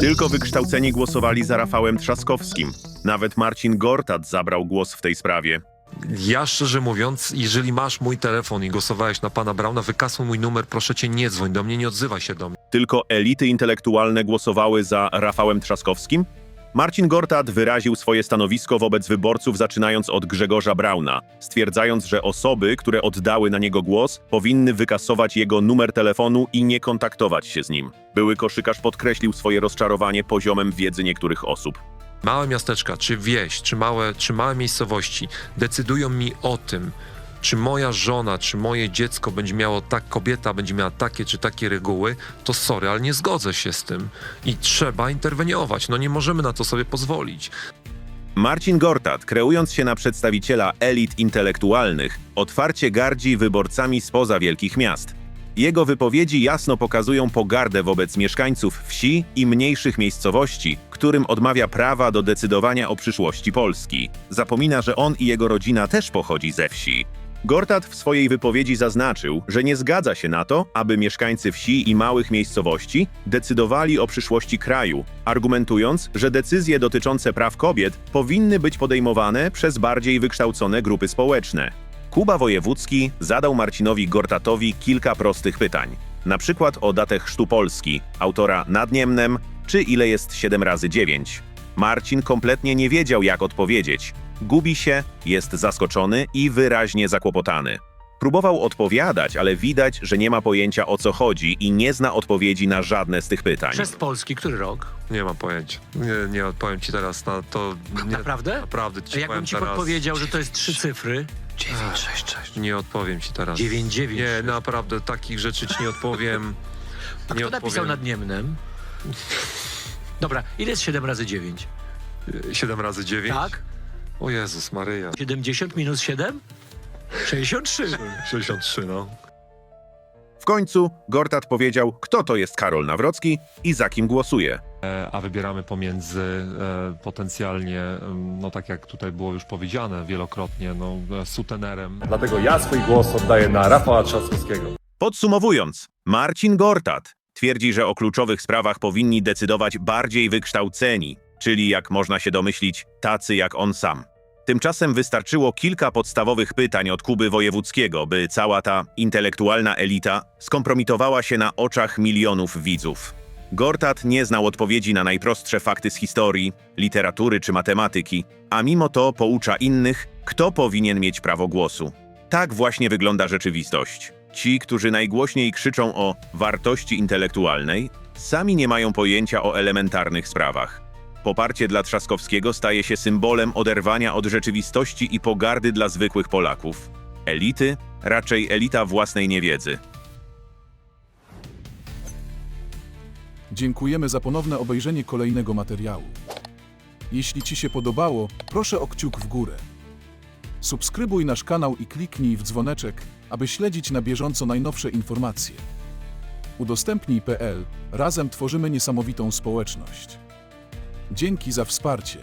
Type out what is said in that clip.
Tylko wykształceni głosowali za Rafałem Trzaskowskim. Nawet Marcin Gortat zabrał głos w tej sprawie. Ja szczerze mówiąc, jeżeli masz mój telefon i głosowałeś na pana Brauna, wykasuj mój numer, proszę cię nie dzwoń do mnie, nie odzywaj się do mnie. Tylko elity intelektualne głosowały za Rafałem Trzaskowskim? Marcin Gortat wyraził swoje stanowisko wobec wyborców zaczynając od Grzegorza Brauna, stwierdzając, że osoby, które oddały na niego głos, powinny wykasować jego numer telefonu i nie kontaktować się z nim. Były koszykarz podkreślił swoje rozczarowanie poziomem wiedzy niektórych osób. Małe miasteczka, czy wieś, czy małe, czy małe miejscowości decydują mi o tym, czy moja żona, czy moje dziecko będzie miało tak, kobieta będzie miała takie czy takie reguły, to sorry, ale nie zgodzę się z tym. I trzeba interweniować. No nie możemy na to sobie pozwolić. Marcin Gortat, kreując się na przedstawiciela elit intelektualnych, otwarcie gardzi wyborcami spoza wielkich miast. Jego wypowiedzi jasno pokazują pogardę wobec mieszkańców wsi i mniejszych miejscowości, którym odmawia prawa do decydowania o przyszłości Polski. Zapomina, że on i jego rodzina też pochodzi ze wsi. Gortat w swojej wypowiedzi zaznaczył, że nie zgadza się na to, aby mieszkańcy wsi i małych miejscowości decydowali o przyszłości kraju, argumentując, że decyzje dotyczące praw kobiet powinny być podejmowane przez bardziej wykształcone grupy społeczne. Kuba Wojewódzki zadał Marcinowi Gortatowi kilka prostych pytań. Na przykład o datę chrztu Polski, autora Nad Niemnem, czy ile jest 7 razy 9. Marcin kompletnie nie wiedział, jak odpowiedzieć. Gubi się, jest zaskoczony i wyraźnie zakłopotany. Próbował odpowiadać, ale widać, że nie ma pojęcia o co chodzi i nie zna odpowiedzi na żadne z tych pytań. Chrzest Polski, który rok? Nie mam pojęcia. Nie, nie odpowiem ci teraz na to. Nie, Naprawdę? Naprawdę ci A jakbym powiem ci teraz. podpowiedział, że to jest trzy cyfry? 966. Nie odpowiem ci teraz. 996. Nie, naprawdę takich rzeczy ci nie odpowiem. A nie kto napisał odpowiem. nad Niemnem? Dobra, ile jest 7 razy 9? 7 razy 9? Tak? O Jezus Maryja. 70 minus 7? 63. 63, no. W końcu Gortat powiedział, kto to jest Karol Nawrocki i za kim głosuje. E, A wybieramy pomiędzy e, potencjalnie, em, no tak jak tutaj było już powiedziane wielokrotnie, no e, sutenerem. Dlatego ja swój głos oddaję na Rafała Trzaskowskiego. Podsumowując, Marcin Gortat twierdzi, że o kluczowych sprawach powinni decydować bardziej wykształceni, czyli jak można się domyślić, tacy jak on sam. Tymczasem wystarczyło kilka podstawowych pytań od Kuby Wojewódzkiego, by cała ta intelektualna elita skompromitowała się na oczach milionów widzów. Gortat nie znał odpowiedzi na najprostsze fakty z historii, literatury czy matematyki, a mimo to poucza innych, kto powinien mieć prawo głosu. Tak właśnie wygląda rzeczywistość. Ci, którzy najgłośniej krzyczą o wartości intelektualnej, sami nie mają pojęcia o elementarnych sprawach. Poparcie dla Trzaskowskiego staje się symbolem oderwania od rzeczywistości i pogardy dla zwykłych Polaków. Elity, raczej elita własnej niewiedzy. Dziękujemy za ponowne obejrzenie kolejnego materiału. Jeśli Ci się podobało, proszę o kciuk w górę. Subskrybuj nasz kanał i kliknij w dzwoneczek, aby śledzić na bieżąco najnowsze informacje. Udostępnij.pl Razem tworzymy niesamowitą społeczność. Dzięki za wsparcie.